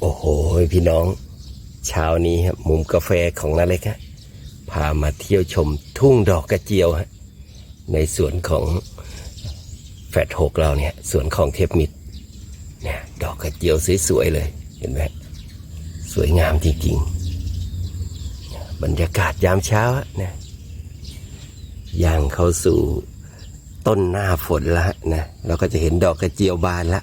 โอ้โหพี่น้อง เช้านี้ครับมุมกาแฟของนาเล็กฮะพามาเที่ยวชมทุ่งดอกกระเจียวฮะในสวนของแฟดหกเราเนี่ยสวนของเทพมิตรเนี่ยดอกกระเจียวสวยๆเลยเห็นไหมสวยงามจริงๆ บรรยากาศยามเช้าฮะนะย่างเข้าสู่ต้นหน้าฝนละนะเราก็จะเห็นดอกกระเจียวบานละ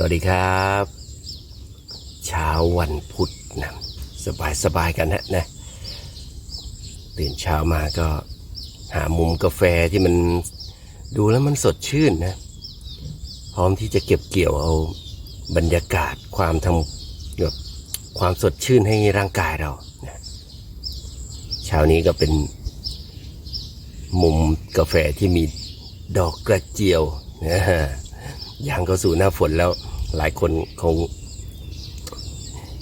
สวัสดีครับ เช้าวันพุธนะสบายสบายกันฮะนะตื่นเช้ามาก็หามุมกาแฟที่มันดูแล้วมันสดชื่นนะ พร้อมที่จะเก็บเกี่ยวเอาบรรยากาศความทำแบบความสดชื่นให้ร่างกายเรานะเช้านี้ก็เป็น มุมกาแฟที่มีดอกกระเจียวนะฮะย่างเข้าสู่หน้าฝนแล้ว หลายคนคง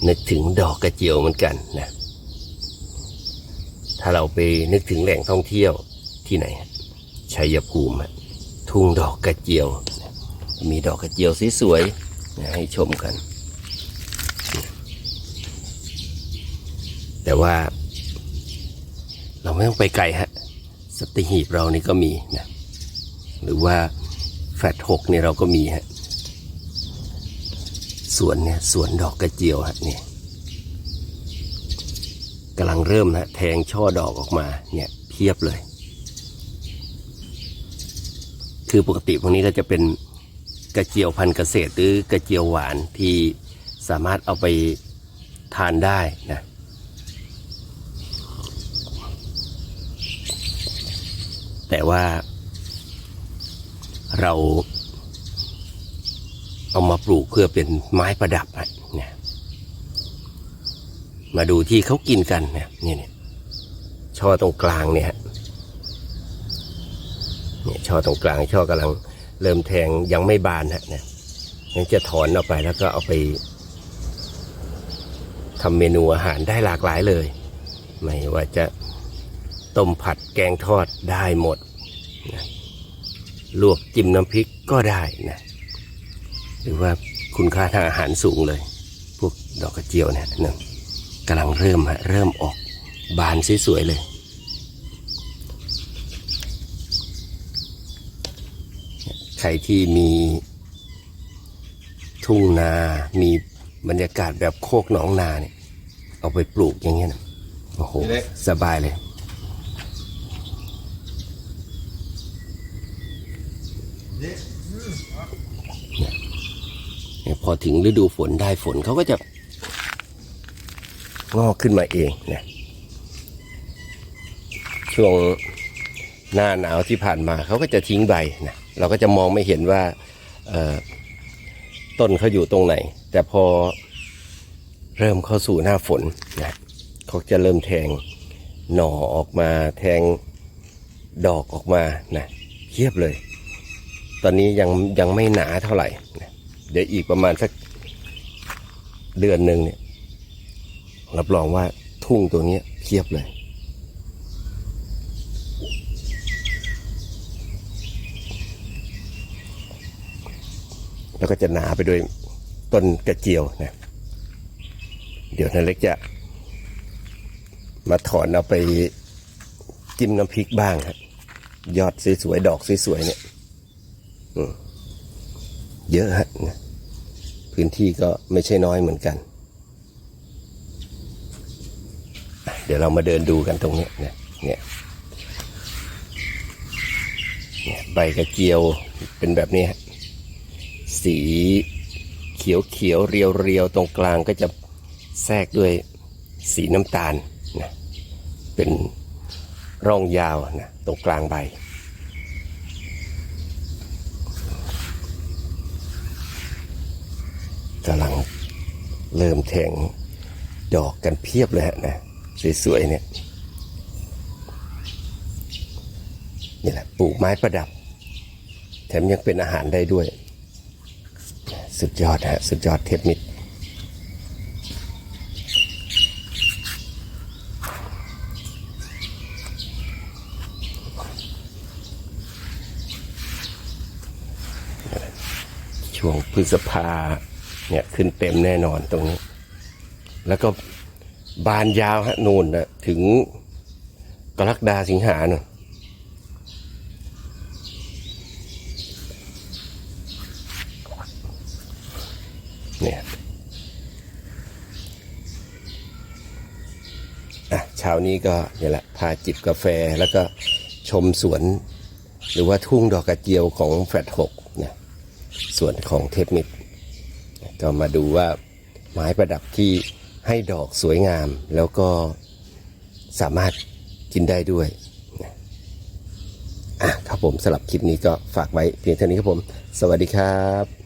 นึกถึงดอกกระเจียวเหมือนกันนะ ถ้าเราไปนึกถึงแหล่งท่องเที่ยวที่ไหนชัยภูมิทุ่งดอกกระเจียว มีดอกกระเจียวสวยๆนะให้ชมกัน แต่ว่า เราไม่ต้องไปไกลฮะสติหีบเรานี่ก็มีนะ หรือว่าแฟดหกเนี่ยเราก็มีฮะ สวนเนี่ยสวนดอกกระเจียวฮะเนี่ยกำลังเริ่มนะแทงช่อดอกออกมาเนี่ยเพียบเลย คือปกติพวกนี้ก็จะเป็นกระเจียวพันธุ์เกษตรหรือกระเจียวหวานที่สามารถเอาไปทานได้นะแต่ว่าเรา เอามาปลูกเพื่อเป็นไม้ประดับเนี่ยมาดูที่เขากินกันเนี่ยเนี่ยเนี่ยช่อตรงกลางเนี่ยฮะเนี่ยช่อตรงกลางช่อกำลังเริ่มแทงยังไม่บานฮะเนี่ยงั้นจะถอนออกไปแล้วก็เอาไปทำเมนูอาหารได้หลากหลายเลย ไม่ว่าจะต้มผัดแกงทอดได้หมดลวกจิ้มน้ำพริกก็ได้นะ หรือว่าคุณค่าทางอาหารสูงเลย พวกดอกกระเจียวเนี่ยนะกำลังเริ่มฮะเริ่มออกบานสวยๆเลยใครที่มีทุ่งนา มีบรรยากาศแบบโคกหนองนาเนี่ย เอาไปปลูกอย่างเงี้ยนะโอ้โห สบายเลย เนี่ย พอถึงฤดูฝนได้ฝนเขาก็จะงอกขึ้นมาเองนะช่วงหน้าหนาวที่ผ่านมาเขาก็จะทิ้งใบนะเราก็จะมองไม่เห็นว่าต้นเขาอยู่ตรงไหน แต่พอเริ่มเข้าสู่หน้าฝนนะเขาจะเริ่มแทงหน่อออกมาแทงดอกออกมานะเทียบเลย ตอนนี้ยังยังไม่หนาเท่าไหร่นะ เดี๋ยวอีกประมาณสักเดือนหนึ่งเนี่ย รับรองว่าทุ่งตัวนี้เพียบเลย แล้วก็จะหนาไปด้วยต้นกระเจียวนะ เดี๋ยวนาเล็กจะ มาถอนเอาไปจิ้มน้ำพริกบ้างครับยอดสวยๆดอกสวยๆเนี่ย อืม เยอะฮะนะพื้นที่ก็ไม่ใช่น้อยเหมือนกัน เดี๋ยวเรามาเดินดูกันตรงนี้เนี่ยเนี่ยใบกระเจียวเป็นแบบนี้ สีเขียวเขียวเรียวเรียวตรงกลางก็จะแทรกด้วยสีน้ำตาลนะเป็นร่องยาวนะตรงกลางใบ กำลังเริ่มแทงดอกกันเพียบเลยฮะนะสวยๆเนี่ยนี่แหละปลูกไม้ประดับ แถมยังเป็นอาหารได้ด้วย สุดยอดฮะสุดยอดเทปมิดช่วงพฤษภา เนี่ยขึ้นเต็มแน่นอนตรงนี้ แล้วก็บานยาวฮะนูนนะถึงกรกฎาสิงหาเนอะเนี่ยอะเช้านี้ก็เนี่ยแหละพาจิบกาแฟแล้วก็ชมสวน หรือว่าทุ่งดอกกระเจียวของแฟลตหกนะสวนของเทพมิตร ก็มาดูว่าไม้ประดับที่ให้ดอกสวยงาม แล้วก็สามารถกินได้ด้วยนะอะครับผมสำหรับคลิปนี้ก็ฝากไว้เพียงเท่านี้ครับผม สวัสดีครับ